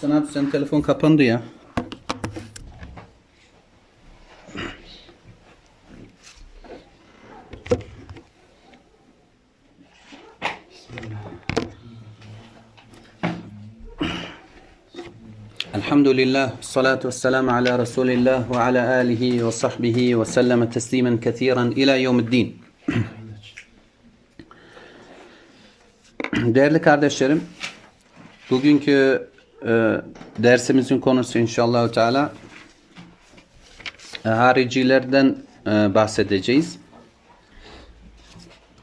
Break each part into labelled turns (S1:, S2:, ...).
S1: Sen sen telefon kapandı ya. الحمد لله والصلاة والسلام على رسول الله وعلى آله وصحبه وسلم تسليما كثيرا إلى يوم الدين Değerli kardeşlerim, bugünkü e, dersimizin konusu inşallah Teala e, haricilerden e, bahsedeceğiz.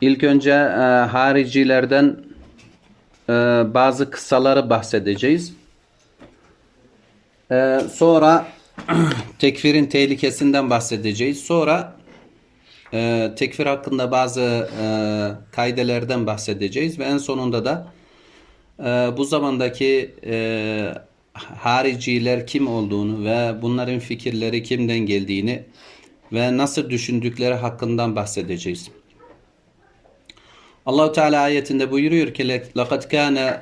S1: İlk önce e, haricilerden e, bazı kıssaları bahsedeceğiz. E, sonra tekfirin tehlikesinden bahsedeceğiz. Sonra e, tekfir hakkında bazı e, kaidelerden bahsedeceğiz ve en sonunda da bu zamandaki e, hariciler kim olduğunu ve bunların fikirleri kimden geldiğini ve nasıl düşündükleri hakkından bahsedeceğiz. Allahu Teala ayetinde buyuruyor ki لَقَدْ كَانَ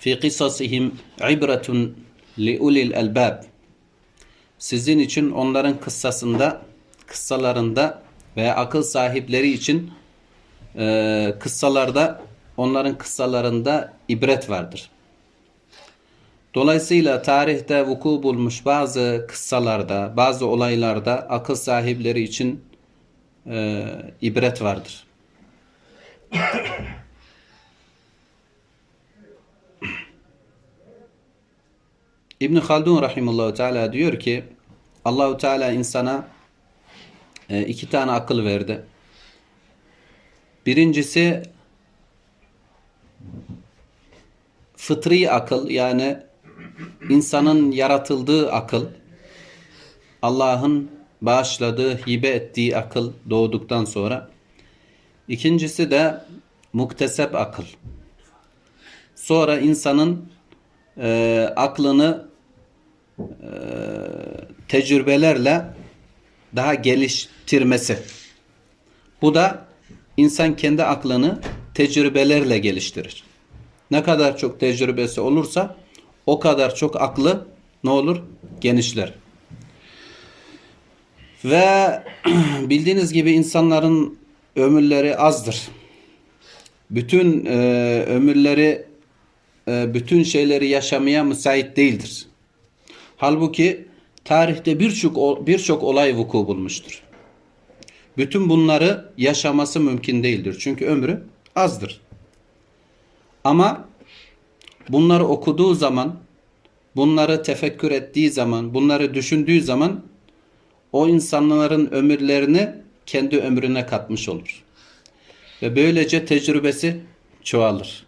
S1: fi قِصَصِهِمْ عِبْرَةٌ لِأُولِي الْأَلْبَابِ Sizin için onların kıssasında, kıssalarında veya akıl sahipleri için e, kıssalarda, onların kıssalarında ibret vardır. Dolayısıyla tarihte vuku bulmuş bazı kıssalarda, bazı olaylarda akıl sahipleri için e, ibret vardır. İbn Haldun rahimehullah teala diyor ki Allahu Teala insana e, iki tane akıl verdi. Birincisi fıtri akıl yani insanın yaratıldığı akıl Allah'ın bağışladığı, hibe ettiği akıl doğduktan sonra. İkincisi de muktesep akıl. Sonra insanın e, aklını e, tecrübelerle daha geliştirmesi. Bu da insan kendi aklını tecrübelerle geliştirir. Ne kadar çok tecrübesi olursa o kadar çok aklı ne olur? Genişler. Ve bildiğiniz gibi insanların ömürleri azdır. Bütün e, ömürleri e, bütün şeyleri yaşamaya müsait değildir. Halbuki tarihte birçok birçok olay vuku bulmuştur. Bütün bunları yaşaması mümkün değildir. Çünkü ömrü azdır. Ama bunları okuduğu zaman, bunları tefekkür ettiği zaman, bunları düşündüğü zaman o insanların ömürlerini kendi ömrüne katmış olur. Ve böylece tecrübesi çoğalır.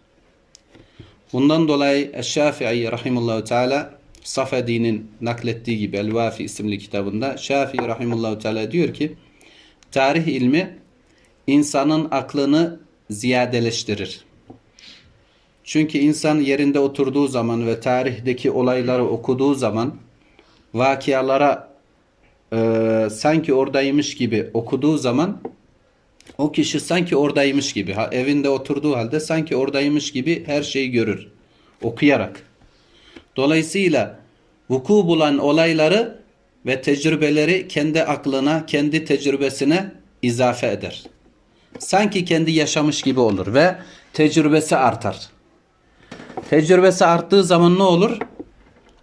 S1: Bundan dolayı Şafii rahimullahu teala Safedi'nin naklettiği gibi El-Vafi isimli kitabında Şafii rahimullahu teala diyor ki tarih ilmi insanın aklını ziyadeleştirir. Çünkü insan yerinde oturduğu zaman ve tarihteki olayları okuduğu zaman vakialara e, sanki oradaymış gibi okuduğu zaman o kişi sanki oradaymış gibi ha, evinde oturduğu halde sanki oradaymış gibi her şeyi görür okuyarak. Dolayısıyla vuku bulan olayları ve tecrübeleri kendi aklına, kendi tecrübesine izafe eder. Sanki kendi yaşamış gibi olur ve tecrübesi artar. Tecrübesi arttığı zaman ne olur?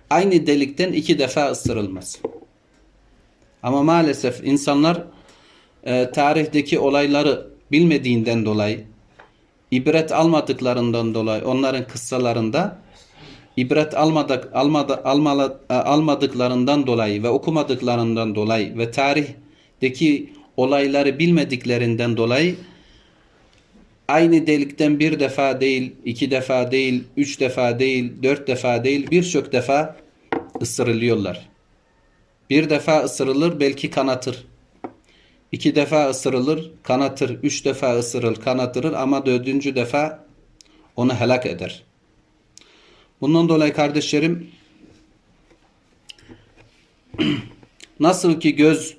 S1: Aynı delikten iki defa ısırılmaz. Ama maalesef insanlar e, tarihteki olayları bilmediğinden dolayı, ibret almadıklarından dolayı onların kıssalarında ibret almadık, almadı, almalı, e, almadıklarından dolayı ve okumadıklarından dolayı ve tarihteki olayları bilmediklerinden dolayı aynı delikten bir defa değil, iki defa değil, üç defa değil, dört defa değil, birçok defa ısırılıyorlar. Bir defa ısırılır belki kanatır. İki defa ısırılır kanatır. Üç defa ısırılır kanatırır ama dördüncü defa onu helak eder. Bundan dolayı kardeşlerim nasıl ki göz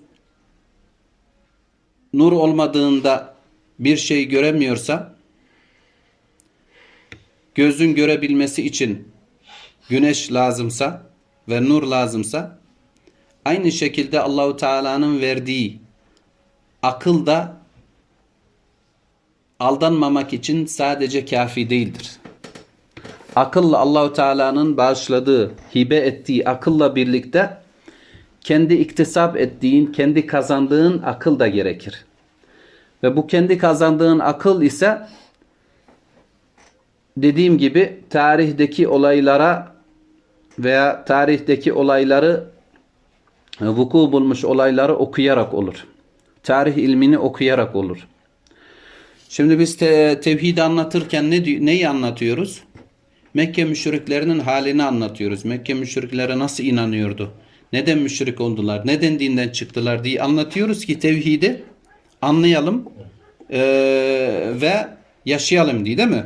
S1: nur olmadığında bir şey göremiyorsa gözün görebilmesi için güneş lazımsa ve nur lazımsa aynı şekilde Allahu Teala'nın verdiği akıl da aldanmamak için sadece kafi değildir. Akılla Allahu Teala'nın bağışladığı, hibe ettiği akılla birlikte kendi iktisap ettiğin, kendi kazandığın akıl da gerekir. Ve bu kendi kazandığın akıl ise dediğim gibi tarihteki olaylara veya tarihteki olayları e, vuku bulmuş olayları okuyarak olur. Tarih ilmini okuyarak olur. Şimdi biz te, tevhidi anlatırken ne neyi anlatıyoruz? Mekke müşriklerinin halini anlatıyoruz. Mekke müşriklere nasıl inanıyordu? Neden müşrik oldular? Neden dinden çıktılar diye anlatıyoruz ki tevhidi anlayalım eee, ve yaşayalım diye değil mi?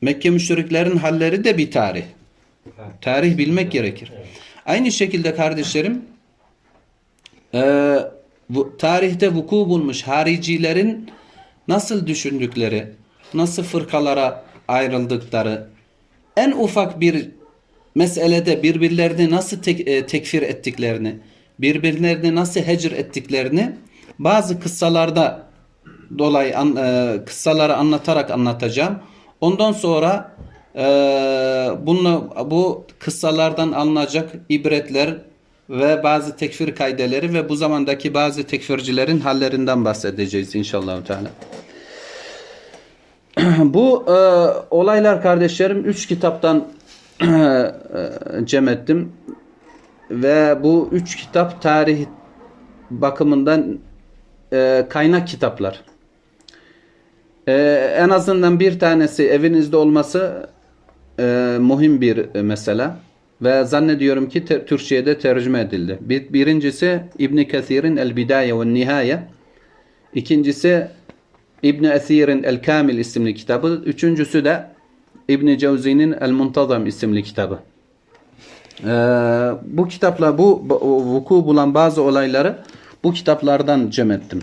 S1: Mekke müşriklerin halleri de bir tarih. Tarih bilmek gerekir. Aynı şekilde kardeşlerim eee, bu, tarihte vuku bulmuş haricilerin nasıl düşündükleri, nasıl fırkalara ayrıldıkları, en ufak bir meselede birbirlerini nasıl tek- e, tekfir ettiklerini, birbirlerini nasıl hecr ettiklerini bazı kıssalarda dolayı an, e, kıssaları anlatarak anlatacağım. Ondan sonra e, bunu, bu kıssalardan alınacak ibretler ve bazı tekfir kaydeleri ve bu zamandaki bazı tekfircilerin hallerinden bahsedeceğiz inşallah. Teala. Bu e, olaylar kardeşlerim üç kitaptan cem ettim ve bu üç kitap tarih bakımından e, kaynak kitaplar. E, en azından bir tanesi evinizde olması e, muhim bir mesele ve zannediyorum ki te- Türkçe'ye de tercüme edildi. Bir, birincisi İbn Kesir'in El Bidaye ve Nihaye. İkincisi İbn Esir'in El Kamil isimli kitabı. Üçüncüsü de İbn Cevzi'nin El Muntazam isimli kitabı. Ee, bu kitapla bu vuku bulan bazı olayları bu kitaplardan cem ettim.